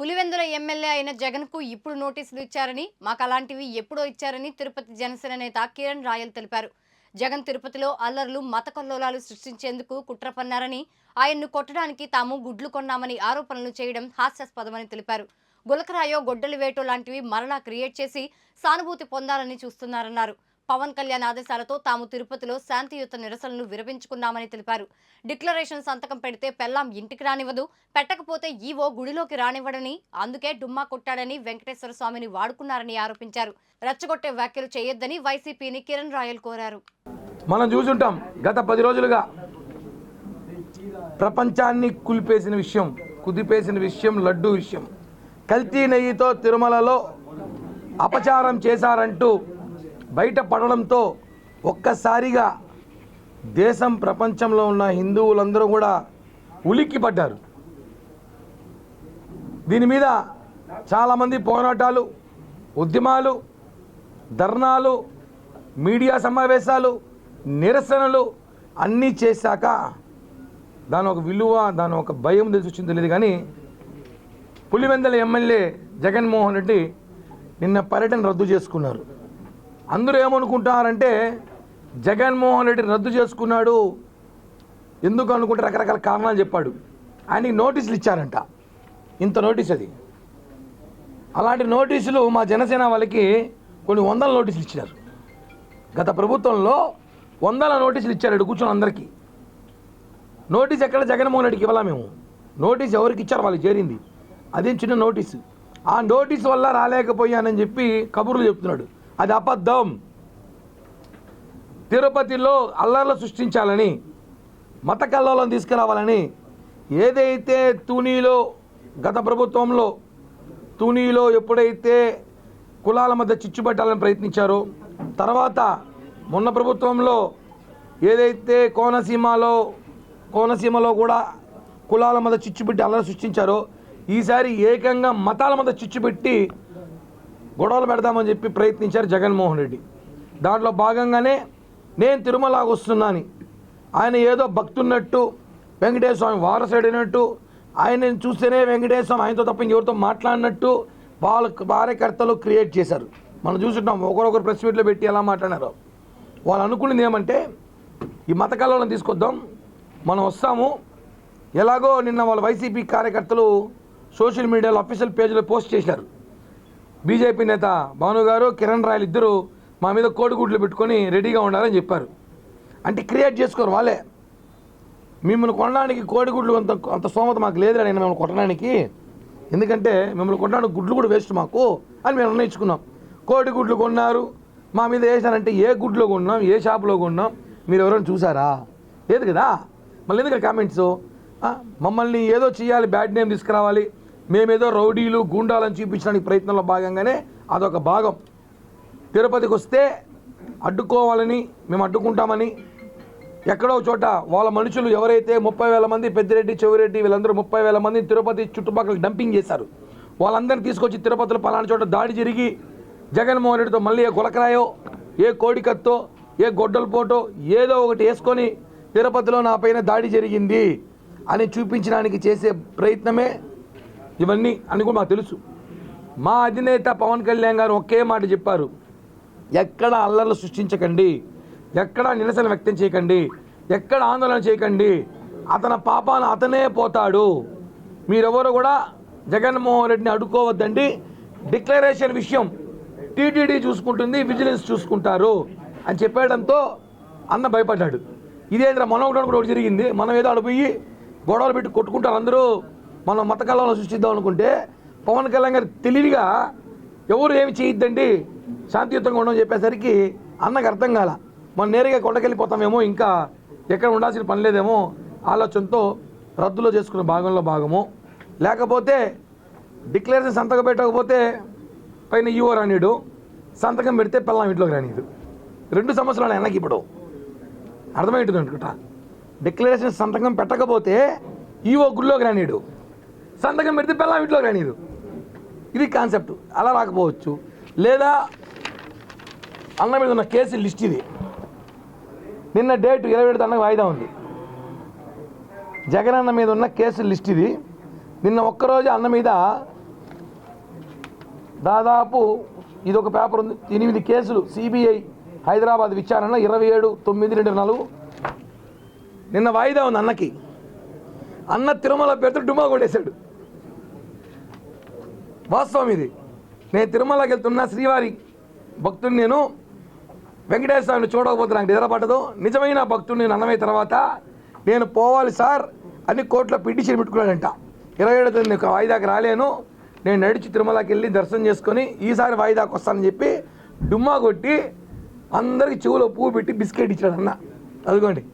Pulivendula MLA అయిన జగన్కు ఇప్పుడు నోటీసులు ఇచ్చారని మాకు అలాంటివి ఎప్పుడో ఇచ్చారని తిరుపతి జనసేన నేత కిరణ్ రాయల్ తెలిపారు. జగన్ తిరుపతిలో అల్లర్లు మత కల్లోలాలు సృష్టించేందుకు కుట్ర పన్నారని ఆయన్ను కొట్టడానికి తాము గుడ్లు కొన్నామని ఆరోపణలు చేయడం హాస్యాస్పదమని తెలిపారు. గులకరాయో గొడ్డలి వేటో లాంటివి మరలా క్రియేట్ చేసి సానుభూతి పొందాలని చూస్తున్నారన్నారు. పవన్ కళ్యాణ్ ఆదేశాలతో తాము తిరుపతిలో శాంతియుత నిరసనలు విరమించుకున్నామని తెలిపారు. డిక్లరేషన్ సంతకం పెడితే పెళ్ళాం ఇంటికి రానివ్వదు పెట్టకపోతే ఈవో గుడిలోకి రానివ్వడని అందుకే డుమ్మా కొట్టాడని వెంకటేశ్వర స్వామిని వాడుకున్నారని ఆరోపించారు. రెచ్చగొట్టే వ్యాఖ్యలు చేయొద్దని వైసీపీని కిరణ్ రాయల్ కోరారు. మనం చూసుంటాం గత పది రోజులుగా ప్రపంచాన్ని కులిపేసిన విషయం కుదిపేసిన విషయం లడ్డు విషయం. కల్తీ నెయ్యితో తిరుమలలో అపచారం చేశారంటూ బయట పడడంతో ఒక్కసారిగా దేశం ప్రపంచంలో ఉన్న హిందువులందరూ కూడా ఉలిక్కి పడ్డారు దీని మీద చాలామంది పోరాటాలు ఉద్యమాలు ధర్నాలు మీడియా సమావేశాలు నిరసనలు అన్నీ చేశాక దాని ఒక విలువ దాని ఒక భయం తెలిసొచ్చింది లేదు తెలియదు కానీ పులివెందల ఎమ్మెల్యే జగన్మోహన్ రెడ్డి నిన్న పర్యటన రద్దు చేసుకున్నారు. అందరూ ఏమనుకుంటున్నారంటే జగన్మోహన్ రెడ్డి రద్దు చేసుకున్నాడు. ఎందుకు అనుకుంటే రకరకాల కారణాలు చెప్పాడు. ఆయనకి నోటీసులు ఇచ్చారంట. ఇంత నోటీస్ అది. అలాంటి నోటీసులు మా జనసేన వాళ్ళకి కొన్ని వందల నోటీసులు ఇచ్చినారు. గత ప్రభుత్వంలో వందల నోటీసులు ఇచ్చారు కూర్చొని అందరికీ. నోటీస్ ఎక్కడ జగన్మోహన్ రెడ్డికి ఇవ్వాలా మేము? నోటీస్ ఎవరికి ఇచ్చారు? వాళ్ళకి చేరింది. అదేం చిన్న నోటీసు. ఆ నోటీస్ వల్ల రాలేకపోయానని చెప్పి కబుర్లు చెప్తున్నాడు. అది అబద్ధం. తిరుపతిలో అల్లర్లు సృష్టించాలని మత కల్లోలం తీసుకురావాలని ఏదైతే తూనీలో గత ప్రభుత్వంలో తూనీలో ఎప్పుడైతే కులాల మధ్య చిచ్చు పెట్టాలని ప్రయత్నించారో తర్వాత మొన్న ప్రభుత్వంలో ఏదైతే కోనసీమలో కోనసీమలో కూడా కులాల మధ్య చిచ్చు పెట్టి అల్లరి సృష్టించారో ఈసారి ఏకంగా మతాల మధ్య చిచ్చు పెట్టి గొడవలు పెడదామని చెప్పి ప్రయత్నించారు జగన్మోహన్ రెడ్డి. దాంట్లో భాగంగానే నేను తిరుమలకు వస్తున్నాను. ఆయన ఏదో భక్తున్నట్టు వెంకటేశ్వర స్వామి వారసుడైనట్టు ఆయనని చూస్తేనే వెంకటేశ్వర స్వామి ఆయనతో తప్ప ఇంకెవరితో మాట్లాడినట్టు వాళ్ళ కార్యకర్తలు క్రియేట్ చేశారు. మనం చూసుంటాం ఒకరొకరు ప్రెస్ మీట్లో పెట్టి ఎలా మాట్లాడారో వాళ్ళు అనుకున్నది ఏమంటే ఈ మత కళలను తీసుకొద్దాం మనం వస్తాము. ఎలాగో నిన్న వాళ్ళ వైసీపీ కార్యకర్తలు సోషల్ మీడియాలో అఫీషియల్ పేజీలో పోస్ట్ చేశారు. బీజేపీ నేత భాను గారు కిరణ్ రాయలు ఇద్దరు మా మీద కోడిగుడ్లు పెట్టుకొని రెడీగా ఉండాలని చెప్పారు. అంటే క్రియేట్ చేసుకోరు వాళ్ళే. మిమ్మల్ని కొనడానికి కోడిగుడ్లు అంత అంత స్తోమత మాకు లేదు నేను మిమ్మల్ని కొట్టడానికి. ఎందుకంటే మిమ్మల్ని కొట్టడానికి గుడ్లు కూడా వేస్ట్ మాకు అని మేము నిర్ణయించుకున్నాం. కోడిగుడ్లు కొన్నారు. మా మీద వేసారంటే ఏ గుడ్లో కొన్నాం ఏ షాపులో కొన్నాం మీరు ఎవరైనా చూసారా? లేదు కదా? మళ్ళీ ఎందుకు కామెంట్స్? మమ్మల్ని ఏదో చేయాలి బ్యాడ్ నేమ్ తీసుకురావాలి. మేమేదో రౌడీలు గూండాలను చూపించడానికి ప్రయత్నంలో భాగంగానే అదొక భాగం. తిరుపతికి వస్తే అడ్డుకోవాలని మేము అడ్డుకుంటామని ఎక్కడో చోట వాళ్ళ మనుషులు ఎవరైతే ముప్పై వేల మంది పెద్దిరెడ్డి చెవిరెడ్డి వీళ్ళందరూ ముప్పై వేల మంది తిరుపతి చుట్టుపక్కల డంపింగ్ చేశారు. వాళ్ళందరినీ తీసుకొచ్చి తిరుపతిలో పలానా చోట దాడి జరిగి జగన్మోహన్ రెడ్డితో మళ్ళీ ఏ గులకరాయో ఏ కోడికత్తో ఏ గొడ్డల పోటో ఏదో ఒకటి వేసుకొని తిరుపతిలో నా పైన దాడి జరిగింది అని చూపించడానికి చేసే ప్రయత్నమే ఇవన్నీ అని కూడా మాకు తెలుసు. మా అధినేత పవన్ కళ్యాణ్ గారు ఒకే మాట చెప్పారు. ఎక్కడ అల్లర్లు సృష్టించకండి ఎక్కడ నిరసన వ్యక్తం చేయకండి ఎక్కడ ఆందోళన చేయకండి అతని పాపాన అతనే పోతాడు. మీరెవరు కూడా జగన్మోహన్ రెడ్డిని అడ్డుకోవద్దండి. డిక్లరేషన్ విషయం టీటీడీ చూసుకుంటుంది విజిలెన్స్ చూసుకుంటారు అని చెప్పేయడంతో అన్న భయపడ్డాడు. ఇదేంద్ర మనం ఒకటి కూడా ఒకటి జరిగింది. మనం ఏదో అడిపోయి గొడవలు పెట్టి కొట్టుకుంటారు అందరూ. మనం మతకాలంలో సృష్టిద్దాం అనుకుంటే పవన్ కళ్యాణ్ గారు తెలివిగా ఎవరు ఏమి చేయొద్దండి శాంతియుతంగా ఉండమని చెప్పేసరికి అన్నకు అర్థం కాల. మనం నేరుగా కొండకెళ్ళిపోతామేమో ఇంకా ఎక్కడ ఉండాల్సిన పని లేదేమో ఆలోచనతో రద్దులో చేసుకున్న భాగంలో భాగము. లేకపోతే డిక్లరేషన్ సంతకం పెట్టకపోతే పైన ఈవో రానీడు సంతకం పెడితే పిల్లం ఇంట్లోకి రానీడు రెండు సంవత్సరాలు వెనక్కి ఇప్పుడు అర్థమవుతుంది అనుకుంటా? డిక్లరేషన్ సంతకం పెట్టకపోతే ఈవో గుళ్ళోకి రానీడు సంతకం పెడితే పిల్లం ఇంట్లో రానీడు ఇది. కాన్సెప్ట్. అలా రాకపోవచ్చు. లేదా అన్న మీద ఉన్న కేసు లిస్ట్ ఇది. నిన్న డేట్ ఇరవై ఏడు అన్నకు వాయిదా ఉంది. జగన్ అన్న మీద ఉన్న కేసు లిస్ట్ ఇది. నిన్న ఒక్కరోజు అన్న మీద దాదాపు ఇది ఒక పేపర్ ఉంది. ఎనిమిది కేసులు సిబిఐ హైదరాబాద్ విచారణ ఇరవై ఏడు తొమ్మిది రెండు నాలుగు. నిన్న వాయిదా ఉంది అన్నకి. అన్న తిరుమల పెద్ద డుమా కొట్టేశాడు. వాస్తవం ఇది. నేను తిరుమలకి వెళ్తున్నా శ్రీవారి భక్తుని నేను వెంకటేశ్వర స్వామిని చూడకపోతే నాకు నిద్ర నిజమైన భక్తుడు నేను అన్నమైన తర్వాత నేను పోవాలి సార్ అని కోర్టులో పిటిషన్ పెట్టుకున్నాడంట. ఇరవై ఏడో తేదీ వాయిదాకి రాలేను. నేను నడిచి తిరుమలకి వెళ్ళి దర్శనం చేసుకొని ఈసారి వాయిదాకి వస్తానని చెప్పి డుమ్మా కొట్టి అందరికి చెవులో పువ్వు పెట్టి బిస్కెట్ ఇచ్చాడు అన్న. అదిగోండి.